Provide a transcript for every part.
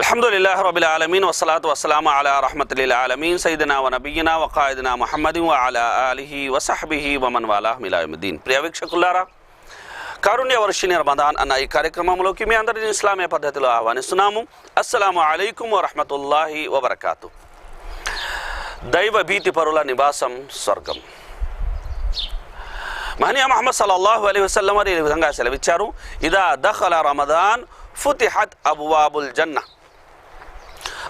అల్హమ్దుల్లాహ్ rouble ఆలమీన్ వసలాత్ వసలాం అలా రహమతుల్లిల్ ఆలమీన్ సైదనా వ నబీనా మహమ్మదీ మహమ్మద్ వ అలా అలిహి వసహబిహి వమన్ వాలాహమిలాయుద్దీన్ ప్రియ కారుణ్య వర్షిని రమదాన్ అన్న ఈ కార్యక్రమంలోకి మీ అందరిని ఇస్లామీయ పద్ధతిలో ఆహ్వానిస్తున్నాము. అస్సలం అయికం వరహమతుల్లాహి వబర్కాతు దైవ భీతి పరుల నివాసం స్వర్గం. మహనీయ మహమ్మద్ సల్లాహు అలీ వసల్లం వారు ఈ విధంగా సెలవిచ్చారు. ఇదా దఖల రమదాన్ ఫుతిహత్ అబువాబుల్ జన్నా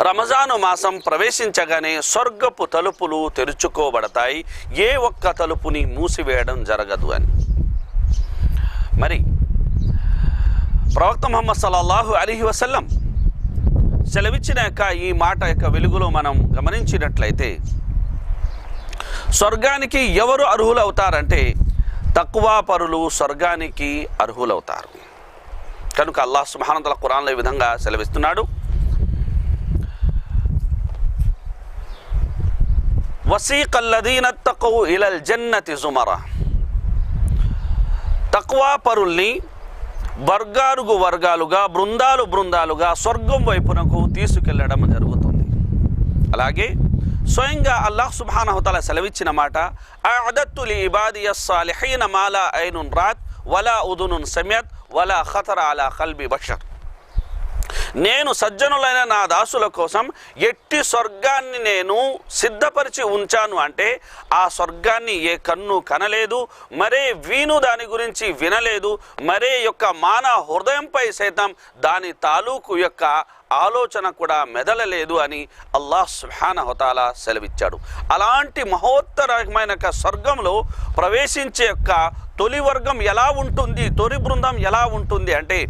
రమజాను మాసం ప్రవేశించగానే స్వర్గపు తలుపులు తెరుచుకోబడతాయి. ఏ ఒక్క తలుపుని మూసివేయడం జరగదు అని. మరి ప్రవక్త ముహమ్మద్ సల్లల్లాహు అలీహి వసల్లం సెలవిచ్చిన యొక్క ఈ మాట యొక్క వెలుగులో మనం గమనించినట్లయితే స్వర్గానికి ఎవరు అర్హులవుతారంటే తక్కువ పరులు స్వర్గానికి అర్హులవుతారు. కనుక అల్లాహ్ సుబ్హానతల కురాన్లో ఈ విధంగా సెలవిస్తున్నాడు. వసీకల్లదీన తక్కువ ఇలల్ జన్నతి జుమరా. తక్కువ పరుల్ని వర్గాలుగు వర్గాలుగా బృందాలు బృందాలుగా స్వర్గం వైపునకు తీసుకెళ్ళడం జరుగుతుంది. అలాగే స్వయంగా అల్లాహ్ సుబ్హానహుతల సెలవిచ్చిన మాట అదత్తులి ఇబాదియ సాలిహీన మాలా ఐనున్ రాత్ వలా ఉదునున్ సమయత్ వలా ఖతర అలా కల్బి బషర్. నేను సజ్జనులైన నా దాసుల కోసం ఎట్టి స్వర్గాన్ని నేను సిద్ధపరిచి ఉంచాను అంటే ఆ స్వర్గాన్ని ఏ కన్ను కనలేదు మరే వీను దాని గురించి వినలేదు మరే యొక్క మాన హృదయంపై సైతం దాని తాలూకు యొక్క ఆలోచన కూడా మెదలలేదు అని అల్లాహ్ సుహాన సెలవిచ్చాడు. అలాంటి మహోత్తరమైన యొక్క స్వర్గంలో ప్రవేశించే యొక్క తొలి వర్గం ఎలా ఉంటుంది తొలి బృందం ఎలా ఉంటుంది అంటే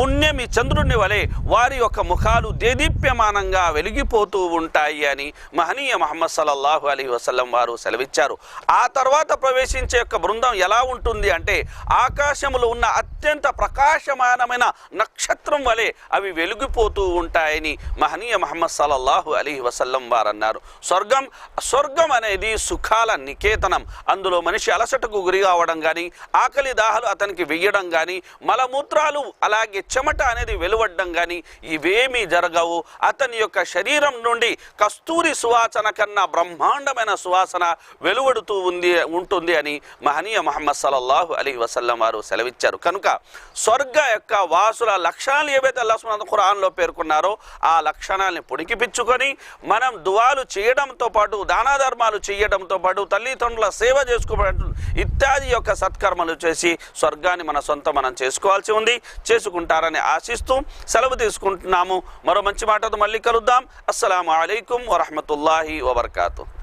పుణ్యం ఈ చంద్రుని వలె వారి యొక్క ముఖాలు దేదీప్యమానంగా వెలిగిపోతూ ఉంటాయి అని మహనీయ మహమ్మద్ సల్లల్లాహు అలీ వసలం వారు సెలవిచ్చారు. ఆ తర్వాత ప్రవేశించే యొక్క బృందం ఎలా ఉంటుంది అంటే ఆకాశంలో ఉన్న అత్యంత ప్రకాశమానమైన నక్షత్రం వలె అవి వెలిగిపోతూ ఉంటాయని మహనీయ మహమ్మద్ సల్లల్లాహు అలీ వసల్లం వారు అన్నారు స్వర్గం స్వర్గం అనేది సుఖాల నికేతనం. అందులో మనిషి అలసటకు గురి కావడం కానీ ఆకలి దాహలు అతనికి వెయ్యడం కానీ మలమూత్రాలు అలాగే చెమట అనేది వెలువడ్డం కానీ ఇవేమీ జరగవు. అతని యొక్క శరీరం నుండి కస్తూరి సువాసన కన్నా బ్రహ్మాండమైన సువాసన వెలువడుతూ ఉంది ఉంటుంది అని మహనీయ మహమ్మద్ సలల్లాహు అలీ వసల్లం వారు సెలవిచ్చారు. కనుక స్వర్గ యొక్క వాసుల లక్షణాలు ఏవైతే అల్లాహ్ ఖురాన్లో పేర్కొన్నారో ఆ లక్షణాలని పొడికిపించుకొని మనం దువాలు చేయడంతో పాటు దాన ధర్మాలు చేయడంతో పాటు తల్లిదండ్రుల సేవ చేసుకోవడం ఇత్యాది యొక్క సత్కర్మలు చేసి స్వర్గాన్ని మన సొంత మనం చేసుకోవాల్సి ఉంది. ఉంటారని ఆశిస్తూ సెలవు తీసుకుంటున్నాము. మరో మంచి మాటతో మళ్ళీ కలుద్దాం. అస్సలం అయికం వరహమతుల్లాహి వబర్కాతు.